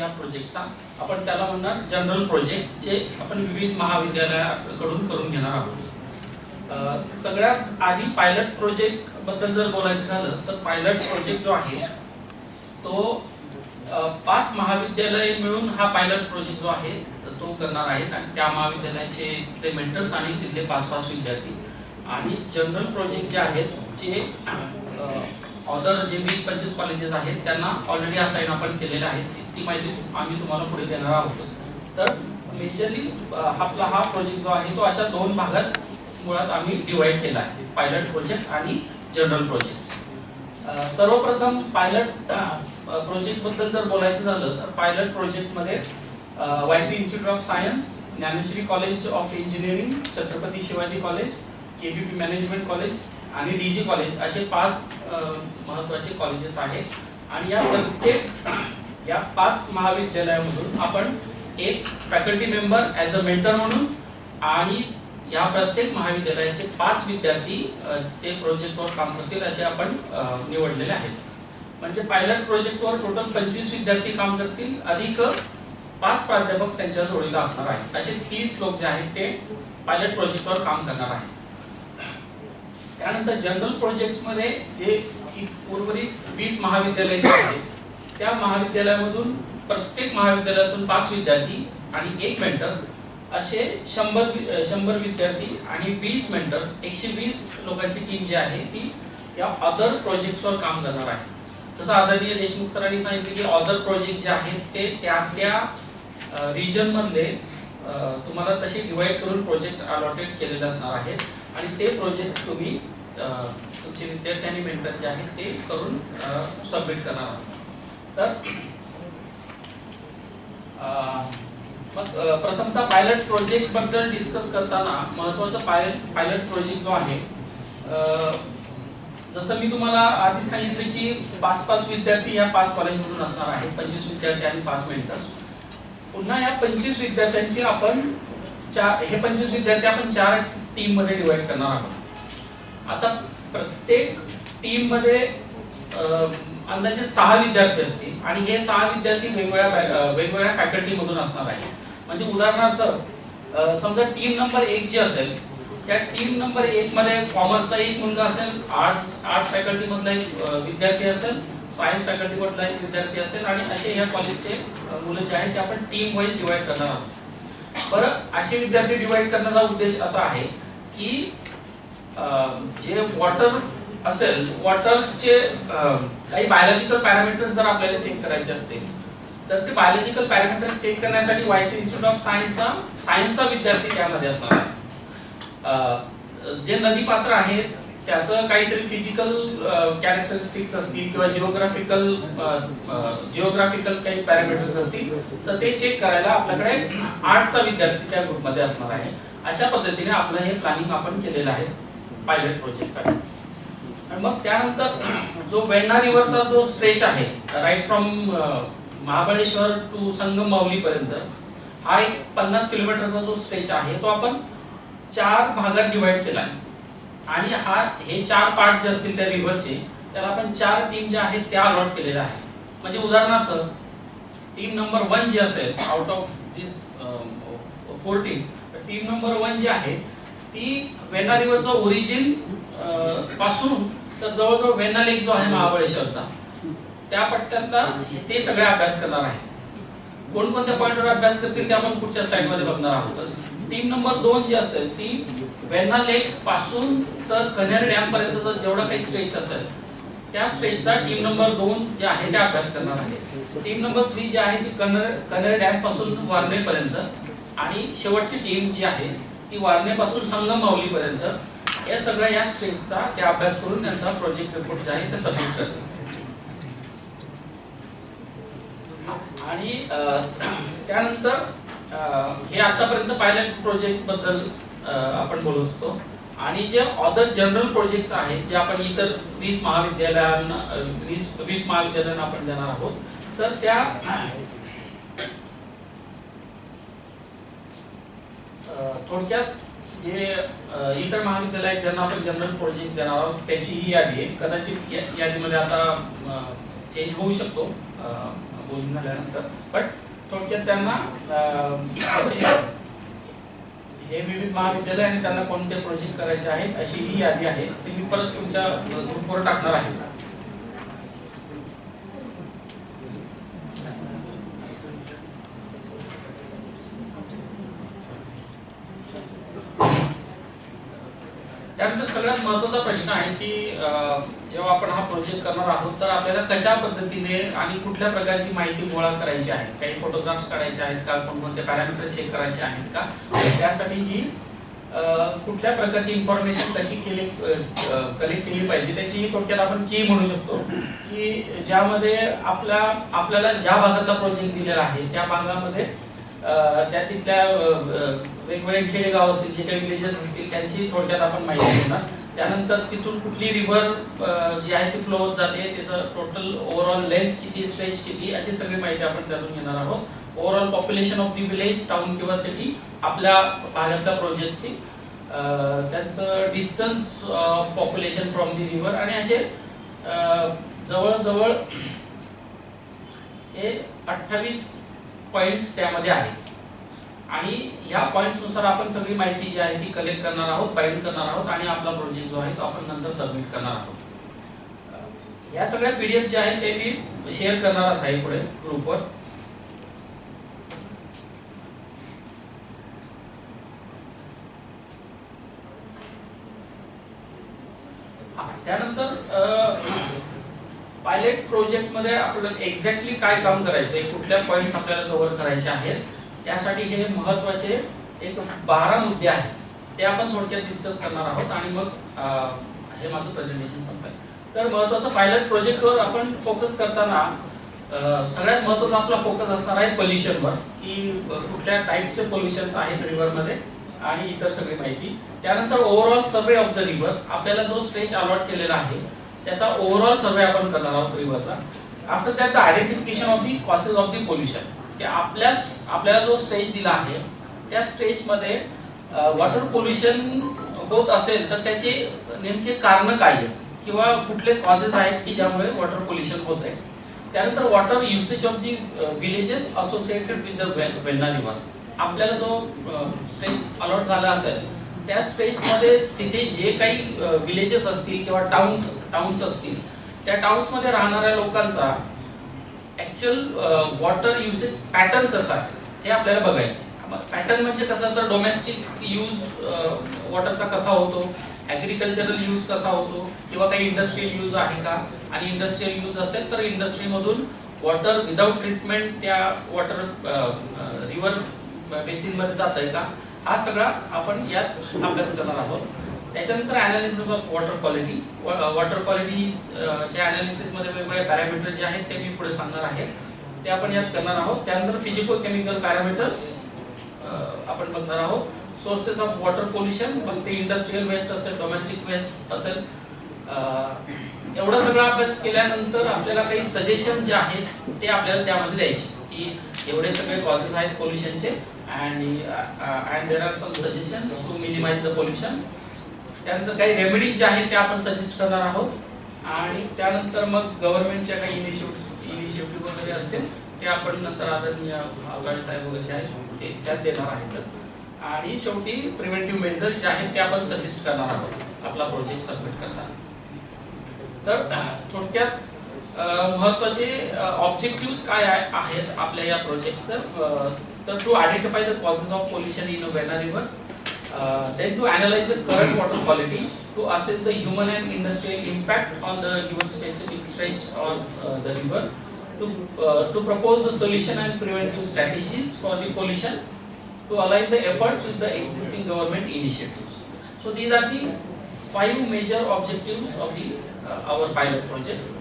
या प्रोजेक्टचा आपण त्याला म्हणणार जनरल प्रोजेक्ट जे आपण विविध महाविद्यालयाकडून करून घेणार आहोत. सगळ्यात आधी पायलट प्रोजेक्टबद्दल जर बोलायचं झालं तर पायलट प्रोजेक्ट जो आहे तो पाच महाविद्यालय मिळून हा पायलट प्रोजेक्ट जो आहे तो करणार आहेत. आणि त्या महाविद्यालयाचे तिथले मेंटर्स आणि तिथले पाच पाच विद्यार्थी. आणि जनरल प्रोजेक्ट जे आहेत जे ऑदर जे वीस पंचवीस कॉलेजेस आहेत त्यांना ऑलरेडी असाईन आपण केलेले आहेत. ती- माहिती आम्ही तुम्हाला पुढे देणार आहोत. तर मेजरली आपला हा प्रोजेक्ट जो आहे तो अशा दोन भागात मुळात आम्ही डिवाइड केला आहे. पायलट प्रोजेक्ट आणि जनरल प्रोजेक्ट सर्वप्रथम पायलट प्रोजेक्टबद्दल जर बोलायचं झालं तर पायलट प्रोजेक्टमध्ये YC institute of science Dnyaneshwari college of engineering Chhatrapati Shivaji college KBP management college आणि डीजी कॉलेज असे पाच महत्त्वाचे कॉलेजेस आहेत. आणि या प्रत्येक या पाच महाविद्यालयामधून आपण एक faculty member as a mentor म्हणून आणि या प्रत्येक महाविद्यालयाचे पाच विद्यार्थी ते प्रोजेक्टवर काम करतील असे आपण निवडलेले आहेत. म्हणजे पायलट प्रोजेक्टवर टोटल पंचवीस विद्यार्थी काम करतील. अधिक पाच प्राध्यापक त्यांच्या जोडीला असणार आहेत. असे तीस लोक जे आहेत ते पायलट प्रोजेक्टवर काम करणार आहेत. त्यानंतर जनरल प्रोजेक्टमध्ये जे उर्वरित वीस महाविद्यालय जे आहेत त्या महाविद्यालयामधून प्रत्येक महाविद्यालयातून पाच विद्यार्थी आणि एक मेंटर असे शंभर शंभर विद्यार्थी आणि वीस मेंटर्स एकशे वीस लोकांची टीम जी आहे ती या अदर प्रोजेक्टवर काम करणार आहे. जसं आदरणीय देशमुख सरांनी सांगितले की अदर प्रोजेक्ट जे आहेत ते त्या त्या रिजन मधले तुम्हाला तसे डिवाइड करून प्रोजेक्ट अलॉटेड केलेले असणार आहेत. आणि ते प्रोजेक्ट तुम्ही तुमचे विद्यार्थी आणि मेंटर जे आहेत ते करून सबमिट करणार आहात. तर मग प्रथमतः पायलट प्रोजेक्टबद्दल डिस्कस करताना महत्त्वाचा पायलट पायलट प्रोजेक्ट जो आहे जसं मी तुम्हाला आधी सांगितलं की पाच पाच विद्यार्थी या पाच कॉलेजमधून असणार आहेत पंचवीस विद्यार्थी आणि पाच मेंटर्स पुन्हा या पंचवीस विद्यार्थ्यांची आपण चार हे पंचवीस विद्यार्थी आपण चार टीममध्ये डिवाइड करणार आहोत. आता प्रत्येक टीममध्ये अं, अंदाजे सहा विद्यार्थी असतील. आणि हे सहा विद्यार्थी वेगवेगळ्या वेगवेगळ्या फॅकल्टी मधून असणार आहे म्हणजे उदाहरणार्थ समजा टीम नंबर एक जी असेल त्या टीम नंबर एक मध्ये कॉमर्सचा एक मुलगा असेल आर्ट्स आर्ट्स फॅकल्टी मधला एक विद्यार्थी असेल सायन्स फॅकल्टी मधला एक विद्यार्थी असेल आणि असे या कॉलेजचे मुलं जे आहेत ते आपण टीम वाईज डिवाइड करणार आहोत. बरं असे विद्यार्थी डिवाइड करण्याचा उद्देश असा आहे की जे वॉटर असेल वॉटरचे काही बायोलॉजिकल पॅरामीटर्स जर आपल्याला चेक करायचे असतील तर ते बायोलॉजिकल पॅरामीटर चेक करण्यासाठी वायसी इन्स्टिट्यूट ऑफ सायन्सचा सायन्सचा विद्यार्थी त्यामध्ये असणार आहे. जे नदी पात्र आहेत त्याचं काहीतरी फिजिकल कॅरेक्टरिस्टिक्स असतील किंवा जिओग्राफिकल जिओग्राफिकल काही पॅरामीटर्स असतील तर ते चेक करायला आपल्याकडे आर्ट्सचा विद्यार्थी त्या ग्रुपमध्ये असणार आहे. अशा पद्धतीने आपलं हे प्लॅनिंग आपण केलेलं आहे पायलट प्रोजेक्टसाठी आणि मग त्यानंतर जो वेण्णा रिव्हरचा जो स्ट्रेच आहे right from Mahabaleshwar to Sangam Mauli पर्यंत हा एक पन्नास किलोमीटरचा जो स्ट्रेच आहे तो आपण चार भागात डिवाइड केला आहे. आणि हा हे चार पार्ट जे असतील त्या रिव्हरचे त्याला आपण चार टीम ज्या आहेत त्या अलॉट केलेल्या आहेत. म्हणजे उदाहरणार्थ टीम नंबर वन जी असेल out of this fourteen team number one जी आहे ती वेण्णा रिव्हरचं ओरिजिनपासून तर जवळजवळ वेण्णा लेक जो आहे महाबळेश्वरचा त्या पट्ट्यातला ते सगळे अभ्यास करणार आहे. कोणकोणत्या पॉइंटवर अभ्यास करतील ते आपण पुढच्या स्लाइडमध्ये बघणार आहोत. टीम नंबर दोन जी असेल ती वेन्ना लेकपासून तर कन्हेर डॅम पर्यंत जेवढा काही स्टेज असेल त्या स्टेजचा टीम नंबर दोन जे आहे ते अभ्यास करणार आहे. टीम नंबर थ्री जी आहे ती कन्हेर कन्हेर डॅमपासून वारणे पर्यंत आणि शेवटची टीम जी आहे ती वारणे पासून संगम माऊली पर्यंत या सगळ्या या स्ट्रीमचा त्या अभ्यास करून त्यांचा प्रोजेक्ट रिपोर्ट जे आहे ते सबमिट करतील आणि त्यानंतर हे आतापर्यंत पायलट प्रोजेक्टबद्दल आपण बोलत होतो. आणि जे अदर जनरल प्रोजेक्ट आहेत जे आपण इतर वीस महाविद्यालयांना वीस वीस महाविद्यालयांना आपण देणार आहोत तर त्या थोडक्यात जे इतर महाविद्यालय ज्यांना आपण जनरल प्रोजेक्ट देणार आहोत त्याची ही यादी आहे. कदाचित या- यादीमध्ये आता चेंज होऊ शकतो बोलून झाल्यानंतर. बट थोडक्यात त्यांना हे विविध महाविद्यालय आणि त्यांना कोणते प्रोजेक्ट करायचे आहेत अशी ही यादी आहे. ती मी परत तुमच्या ग्रुपवर टाकणार आहे त्यानंतर सगळ्यात महत्त्वाचा प्रश्न आहे की जेव्हा आपण हा प्रोजेक्ट करणार आहोत तर आपल्याला कशा पद्धतीने आणि कुठल्या प्रकारची माहिती गोळा करायची आहे? काही फोटोग्राफ्स काढायचे आहेत का? कोणकोणते पॅरामीटर चेक करायचे आहेत का? त्यासाठी ही कुठल्या प्रकारची इन्फॉर्मेशन कशी केली कलेक्ट केली पाहिजे त्याची ही थोडक्यात आपण की म्हणू शकतो. की ज्यामध्ये आपल्या आपल्याला ज्या भागातला प्रोजेक्ट दिलेला आहे त्या भागामध्ये त्या तिथल्या वेगवेगळे खेडेगाव असतील जे काही विलेजेस असतील त्यांची थोडक्यात आपण माहिती घेणार. त्यानंतर तिथून कुठली रिव्हर जी आहे ती फ्लो होत जाते त्याचं टोटल ओव्हरऑल लेंथ किती स्ट्रेच किती अशी सगळी माहिती आपण त्यातून घेणार आहोत. Overall population of the village town किंवा सिटी आपल्या भागातल्या प्रोजेक्टची त्यांचं distance population from the river आणि असे जवळजवळ हे अठ्ठावीस पॉइंट्स त्यामध्ये आहेत. आणि या पॉईंट्सनुसार आपण सगळी माहिती जी आहे ती कलेक्ट करणार आहोत बाइंड करणार आहोत आणि आपला प्रोजेक्ट जो आहे तो आपण नंतर सबमिट करणार आहोत. या सगळ्या पीडीएफ जे आहेत ते मी शेअर करणारच आहे पुढे ग्रुपवर त्यानंतर पायलट प्रोजेक्टमध्ये आपल्याला एक्झॅक्टली काय काम करायचं आहे कुठल्या पॉइंट्स आपल्याला कव्हर करायचे आहेत त्यासाठी हे महत्त्वाचे एक बारा मुद्दे आहेत. ते आपण थोडक्यात डिस्कस करणार आहोत आणि मग हे माझं प्रेझेंटेशन संपेल. तर महत्वाचं पायलट प्रोजेक्टवर आपण फोकस करताना सगळ्यात महत्त्वाचा आपला फोकस असणार आहे पोल्युशनवर की कुठल्या टाईपचे पोल्युशन्स आहेत रिव्हरमध्ये आणि इतर सगळी माहिती. त्यानंतर overall survey of the river आपल्याला जो स्टेज अलॉट केलेला आहे त्याचा ओव्हरऑल सर्वे आपण करणार आहोत रिव्हरचा after that the identification of the causes of the pollution की आपल्या आपल्याला जो स्टेज दिला आहे त्या स्टेजमध्ये वॉटर पोल्युशन होत असेल तर त्याचे नेमके कारण काय आहेत? किंवा कुठले कॉजेस आहेत की ज्यामुळे वॉटर पोल्युशन होत आहे? त्यानंतर water usage of the villages associated with the Venna river आपल्याला जो स्टेज अलॉट झाला असेल त्या स्टेजमध्ये तिथे जे काही विलेजेस असतील किंवा टाउन्स टाउन्स असतील त्या टाउन्समध्ये राहणाऱ्या लोकांचा ऍक्च्युअल वॉटर युसेज पॅटर्न कसा आहे हे आपल्याला बघायचं. पॅटर्न म्हणजे कसं तर डोमेस्टिक यूज वॉटरचा कसा होतो ऍग्रिकल्चरल यूज कसा होतो किंवा काही इंडस्ट्रियल यूज आहे का? आणि इंडस्ट्रियल यूज असेल तर इंडस्ट्रीमधून वॉटर विदाउट ट्रीटमेंट त्या वॉटर रिव्हर बेसिनमध्ये जात आहे का? हा सगळा आपण यात अभ्यास करणार आहोत. त्याच्यानंतर analysis of water quality water quality च्या अनालिसिसमध्ये वेगवेगळे पॅरामीटर जे आहेत ते मी पुढे सांगणार आहे. ते आपण यात करणार आहोत. त्यानंतर फिजिको केमिकल पॅरामीटर्स आपण बघणार आहोत. सोर्सेस ऑफ वॉटर पोल्युशन मग ते इंडस्ट्रियल वेस्ट असेल डोमेस्टिक वेस्ट असेल uh, एवढा सगळा अभ्यास केल्यानंतर आपल्याला काही सजेशन जे आहेत ते आपल्याला त्यामध्ये द्यायचे. की एवढे सगळे कॉजेस आहेत पोल्युशनचे आणि and there are some suggestions to minimize the pollution त्यानंतर काही रेमेडीज ज्या आहेत ते आपण सजेस्ट करणार आहोत. आणि त्यानंतर मग गव्हर्नमेंटच्या काही इनिशिएटिव्ह इनिशिएटिव्ह वगैरे असतील ते आपण नंतर आदरणीय अवघाडे साहेब वगैरे जे आहेत ते त्यात देणार आहेतच आणि शेवटी प्रिव्हेंटिव्ह मेजर्स जे आहेत ते आपण सजेस्ट करणार आहोत. आपला प्रोजेक्ट सबमिट करताना. तर थोडक्यात महत्त्वाचे ऑब्जेक्टिव्ह काय आहेत आपल्या या प्रोजेक्टचं तर to identify the causes of pollution in Venna river then to analyze the current water quality to assess the human and industrial impact on the given specific stretch or uh, the river to uh, to propose the solution and preventive strategies for the pollution to align the efforts with the existing government initiatives so these are the five major objectives of the uh, our pilot project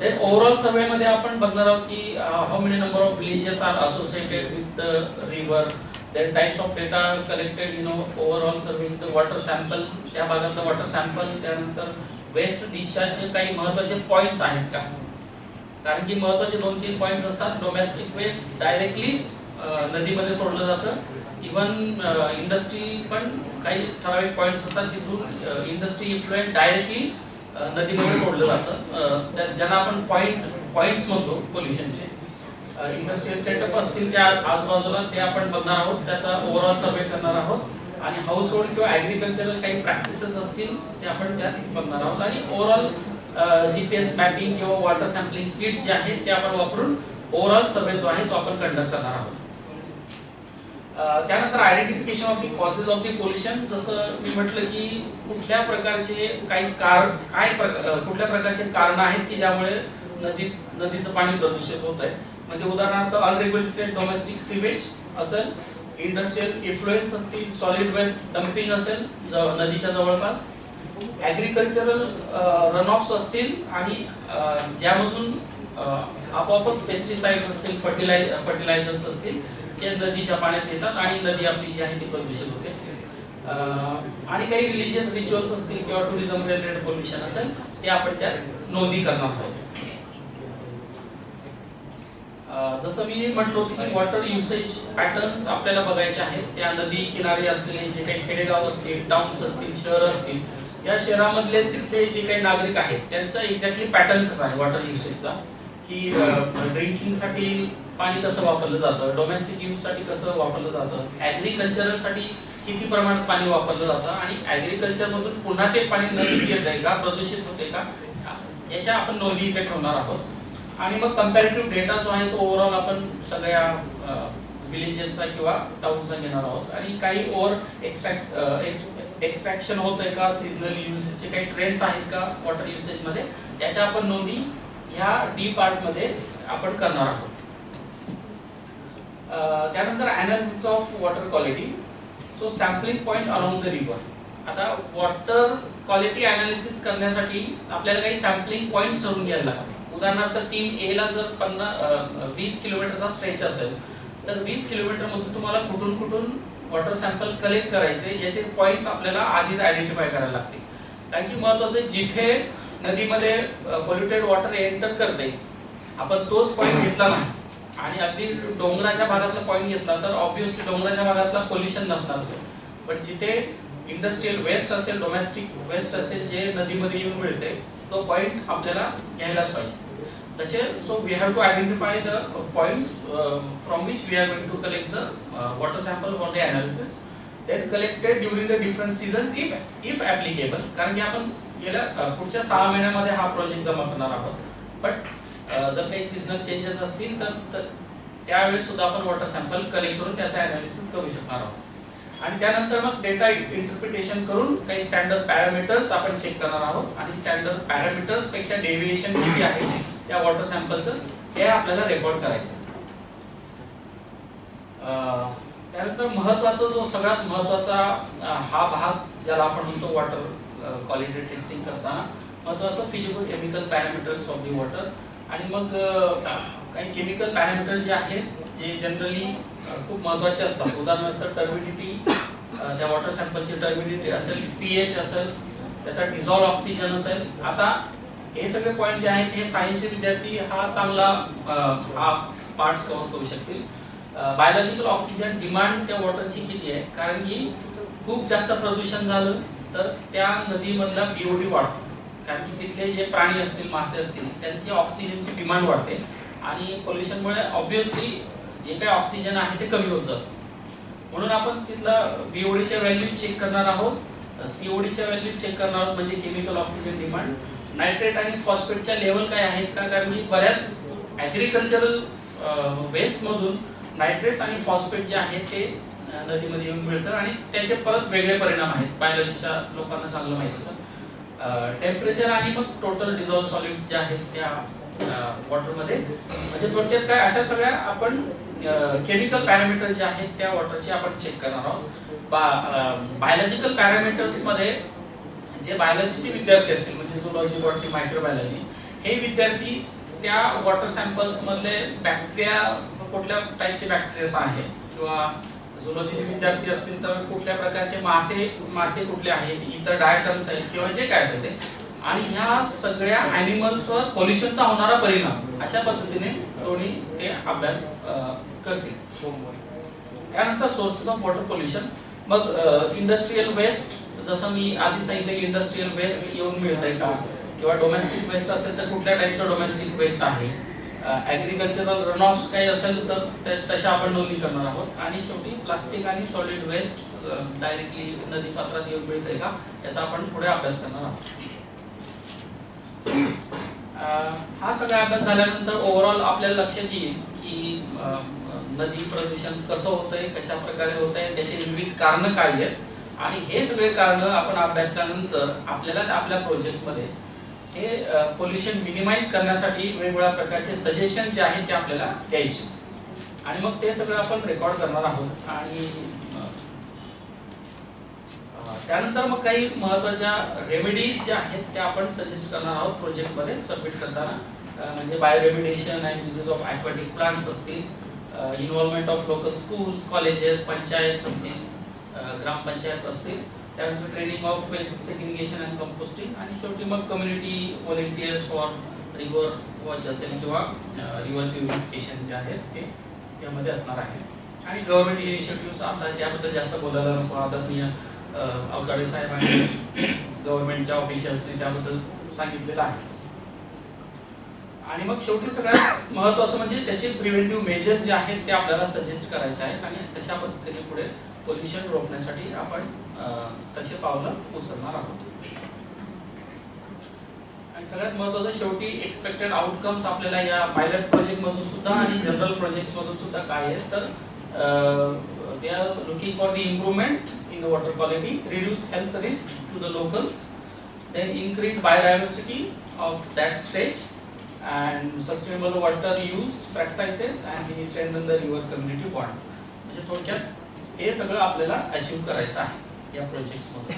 then overall survey मध्ये आपण बघणार आहोत की how many number of villages are associated with the river then types of data collected you know overall surveys the water water sample त्या भागातलं water sample त्यानंतर waste डिस्चार्जचे काही महत्त्वाचे पॉइंट्स आहेत का? कारण की महत्त्वाचे दोन तीन पॉइंट्स असतात. डोमेस्टिक वेस्ट डायरेक्टली नदीमध्ये सोडलं जातं. इवन इंडस्ट्री पण काही ठराविक पॉइंट्स असतात तिथून इंडस्ट्री इन्फ्लुएंट डायरेक्टली नदीमध्ये सोडलं जातं. ज्यांना आपण पॉइंट पॉइंट्स म्हणतो पोल्युशनचे इंडस्ट्रियल सेटअप असतील त्या आजूबाजूला ते आपण बघणार आहोत. त्याचा ओव्हरऑल सर्वे करणार आहोत. आणि हाऊस होल्ड किंवा ऍग्रिकल्चरल काही प्रॅक्टिसेस असतील ते आपण त्यात बघणार आहोत. आणि ओव्हरऑल जीपीएस मॅपिंग किंवा वॉटर सॅम्पलिंग किट जे आहेत ते आपण वापरून ओव्हरऑल सर्वे जो आहे तो आपण कंडक्ट करणार आहोत. त्यानंतर identification of the causes of the pollution जसं मी म्हटलं की कुठल्या प्रकारचे काही कार काय कुठल्या प्रकारचे कारण आहेत की ज्यामुळे नदीत नदीचं पाणी प्रदूषित होत आहे म्हणजे उदाहरणार्थ अनरेग्युलेटेड डोमेस्टिक सिवेज असेल इंडस्ट्रियल इन्फ्लुएन्स असतील सॉलिड वेस्ट डम्पिंग असेल नदीच्या जवळपास. ऍग्रिकल्चरल रन ऑफ असतील आणि ज्यामधून आपोआपच पेस्टिसाइड्स असतील फर्टिलाय फर्टिलायझर्स असतील जे नदीच्या पाण्यात येतात आणि नदी आपली जी आहे ती प्रदूषित होते. आणि काही रिलिजियस रिच्युअल्स असतील किंवा टुरिझम रिलेटेड पोल्युशन असेल ते आपण त्यात नोंदी करणार आहोत जसं मी म्हटलं होतं की वॉटर युसेज पॅटर्न्स आपल्याला बघायचे आहेत. त्या नदी किनारी असलेले जे काही खेडेगाव असतील टाउन्स असतील शहर असतील या शहरामधले तिथले जे काही नागरिक आहेत त्यांचा एक्झॅक्टली पॅटर्न कसा आहे वॉटर युसेजचा की ड्रिंकिंगसाठी पाणी कसं वापरलं जातं? डोमेस्टिक यूजसाठी कसं वापरलं जातं? ॲग्रिकल्चरलसाठी किती प्रमाणात पाणी वापरलं जातं? आणि ॲग्रिकल्चरमधून पुन्हा ते पाणी नदीत येत आहे का? प्रदूषित होते का? याच्या आपण नोंदी इथे ठेवणार आहोत. आणि मग कम्पॅरेटिव्ह डेटा जो आहे तो ओव्हरऑल आपण सगळ्या विलेजेसचा किंवा टाउनचा घेणार आहोत. आणि काही ओव्हर एक्स्ट्रॅक्ट एक्स्ट्रॅक्शन होत आहे का? सिजनल युसेजचे काही ट्रेंड्स आहेत का? वॉटर युसेजमध्ये? त्याच्या आपण नोंदी ह्या डी पार्टमध्ये आपण करणार आहोत. त्यानंतर analysis of water quality so sampling point along the river आता वॉटर क्वालिटी अनालिसिस करण्यासाठी आपल्याला काही सॅम्पलिंग पॉईंट्स ठरवून घ्यायला लागतात उदाहरणार्थ टीम ए ला जर पन्नास वीस किलोमीटरचा स्ट्रेच असेल तर वीस किलोमीटर मधून तुम्हाला कुठून कुठून वॉटर सॅम्पल कलेक्ट करायचे याचे पॉइंट्स आपल्याला आधीच आयडेंटिफाय करायला लागतील. कारण की महत्वाचं जिथे नदीमध्ये पोल्युटेड वॉटर एंटर करते आपण तोच पॉईंट घेतला नाही. आणि अगदी डोंगराच्या भागातला पॉईंट घेतला तर ऑब्विसली डोंगराच्या भागातला पोल्युशन नसणार असेल. पण जिथे इंडस्ट्रियल वेस्ट असेल डोमेस्टिक वेस्ट असेल जे नदीमध्ये येऊन मिळते तो पॉईंट आपल्याला घ्यायलाच पाहिजे. तसे so we have to identify the points from which we are going to collect the water sample for the analysis then collected during the different seasons if if applicable कारण की आपण गेल्या पुढच्या सहा महिन्यामध्ये हा प्रोजेक्ट जमा करणार आहोत. बट जर काही सीझनल चेंजेस असतील तर तर त्यावेळेस सुद्धा आपण वॉटर सॅम्पल कलेक्ट करून त्याचा अनालिसिस करू शकणार आहोत. आणि त्यानंतर मग डेटा इंटरप्रिटेशन करून काही स्टँडर्ड पॅरामीटर्स आपण चेक करणार आहोत. आणि स्टँडर्ड पॅरामीटर्सपेक्षा डेव्हिएशन किती आहे? त्या वॉटर सॅम्पलचं हे आपल्याला रेकॉर्ड करायचं. अं, त्यानंतर महत्त्वाचा जो सगळ्यात महत्त्वाचा हा भाग ज्याला आपण म्हणतो वॉटर क्वालिटी टेस्टिंग करताना महत्वाचं physical chemical parameters of the water आणि मग काही केमिकल पॅरामीटर जे आहेत जे जनरली खूप महत्त्वाचे असतात. उदाहरणार्थ टर्बिडिटी त्या वॉटर सॅम्पलची टर्बिडिटी असेल पीएच असेल त्याचा डिझॉल्व ऑक्सिजन असेल आता हे सगळे पॉईंट जे आहेत हे सायन्सचे विद्यार्थी हा चांगला हा पार्ट्स कव्हर करू शकतील. बायोलॉजिकल ऑक्सिजन डिमांड त्या वॉटरची किती आहे? कारण की खूप जास्त प्रदूषण झालं तर त्या नदीमधला बीओडी वाढतो. कारण की तिथले जे प्राणी असतील मासे असतील त्यांची ऑक्सिजनची डिमांड वाढते. आणि पोल्युशनमुळे ऑब्विसली जे काही ऑक्सिजन आहे ते कमी होत जातं. म्हणून आपण तिथला बीओडीच्या व्हॅल्यू चेक करणार आहोत. सीओडीच्या व्हॅल्यू चेक करणार आहोत म्हणजे केमिकल ऑक्सिजन डिमांड नायट्रेट आणि फॉस्फेटच्या लेवल काय आहेत का? कारण की बऱ्याच ॲग्रिकल्चरल वेस्ट मधून नायट्रेट्स आणि फॉस्फेट जे आहेत ते नदीमध्ये येऊन मिळतं आणि त्याचे परत वेगळे परिणाम आहेत. बायोलॉजीच्या लोकांना चांगलं माहिती होतं टेम्परेचर आणि मग टोटल डिझॉल्व सॉलिड जे आहेत त्या वॉटरमध्ये म्हणजे थोडक्यात काय अशा सगळ्या आपण केमिकल पॅरामीटर जे आहेत त्या वॉटरचे आपण चेक करणार आहोत. बायोलॉजिकल पॅरामीटर्समध्ये जे बायोलॉजीचे विद्यार्थी असतील फिजिओलॉजी झुलॉजी बॉटनी मायक्रोबायोलॉजी हे विद्यार्थी त्या वॉटर सॅम्पल्स मधले बॅक्टेरिया कुठल्या टाईपचे बॅक्टेरिया आहेत किंवा झुलॉजीचे विद्यार्थी असतील तर कुठल्या प्रकारचे मासे मासे कुठले आहेत? इतर डायटम्स आहेत किंवा जे काय असेल ते. आणि ह्या सगळ्या अॅनिमल्सवर पोल्युशनचा होणारा परिणाम अशा पद्धतीने दोन्ही ते अभ्यास करतील. त्यानंतर सोर्सेस ऑफ वॉटर पोल्युशन मग इंडस्ट्रीयल वेस्ट जसं मी आधी सांगितलं की इंडस्ट्रीयल वेस्ट येऊन मिळतंय का? किंवा डोमेस्टिक वेस्ट असेल तर कुठल्या टाईपचं डोमेस्टिक वेस्ट आहे? ॲग्रिकल्चरल रनऑफ्स काही असेल तर तशा आपण नोंदणी करणार आहोत. आणि शेवटी प्लास्टिक आणि सॉलिड वेस्ट डायरेक्टली नदी पात्रात येऊन मिळते का? याचा आपण पुढे अभ्यास करणार आहोत. हा सगळा अभ्यास झाल्यानंतर ओव्हरऑल आपल्याला लक्षात येईल की नदी प्रदूषण कसं होतंय कशा प्रकारे होत आहे त्याची विविध कारणं काय आहेत. आणि हे सगळे कारण आपण अभ्यासल्यानंतर आपल्याला आपल्या प्रोजेक्टमध्ये हे पोल्युशन मिनिमाइज करण्यासाठी वेगवेगळ्या प्रकारचे सजेशन जे आहेत ते आपल्याला द्यायचे. आणि मग ते सगळं आपण रेकॉर्ड करणार आहोत. आणि त्यानंतर मग काही महत्त्वाच्या रेमेडीज ज्या आहेत त्या आपण सजेस्ट करणार आहोत प्रोजेक्टमध्ये सबमिट करताना म्हणजे म्हणजे bioremediation and uses of aquatic plants असतील. Involvement of local schools colleges panchayat असतील. ग्रामपंचायत असतील त्यानंतर training of basic segregation and composting आणि शेवटी मग community volunteers for river watch असेल किंवा रिव्हर प्युरिफिकेशन जे आहेत ते यामध्ये असणार आहे. आणि गव्हर्नमेंट इनिशिएटिव्ह आता त्याबद्दल जास्त बोलायला नको आदरणीय अं, अवताडे साहेब आणि गव्हर्नमेंटच्या ऑफिशियल्सनी त्याबद्दल सांगितलेलं आहे. आणि मग शेवटी सगळ्यात महत्वाचं म्हणजे त्याचे प्रिव्हेंटिव्ह मेजर्स जे आहेत ते आपल्याला सजेस्ट करायचे आहेत आणि तशा पद्धतीने पुढे पोल्युशन रोखण्यासाठी आपण तसे पावलं उचलणार आहोत? आणि सगळ्यात महत्वाचं शेवटी एक्सपेक्टेड आउटकम्स आपल्याला या पायलट प्रोजेक्ट मधून सुद्धा आणि जनरल प्रोजेक्ट मधून सुद्धा काय आहे तर they are looking for the improvement in the water quality reduce health risk to the locals then increase biodiversity of that stage and sustainable water use practices and we strengthen the river community bonds म्हणजे थोडक्यात हे सगळं आपल्याला achieve करायचं आहे या प्रोजेक्टमध्ये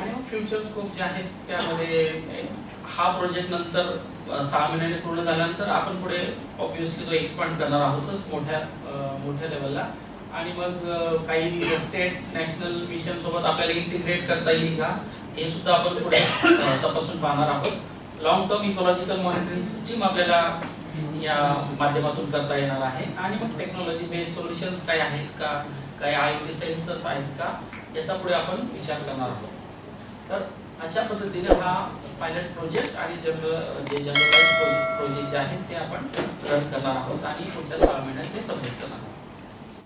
आणि फ्युचर स्कोप जे आहेत त्यामध्ये हा प्रोजेक्ट नंतर सहा महिन्याने पूर्ण झाल्यानंतर आपण पुढे ऑब्विसली तो एक्सपांड करणार आहोतच मोठ्या मोठ्या लेवलला आणि मग काही स्टेट नॅशनल मिशन सोबत आपल्याला इंटिग्रेट करता येईल का हे सुद्धा आपण पुढे तपासून पाहणार आहोत. Long term ecological monitoring system आपल्याला या माध्यमातून करता येणार आहे. आणि मग टेक्नॉलॉजी बेस्ड सोल्युशन्स काय आहेत का? काही आय टी सेन्सर्स आहेत का? याचा पुढे आपण विचार करणार आहोत. तर अशा पद्धतीने हा पायलट प्रोजेक्ट आणि जनरल जे जनरलाइज प्रोजेक्ट जे आहेत ते आपण रन करणार आहोत आणि पुढच्या सहा महिन्यात ते सबमिट करणार आहोत.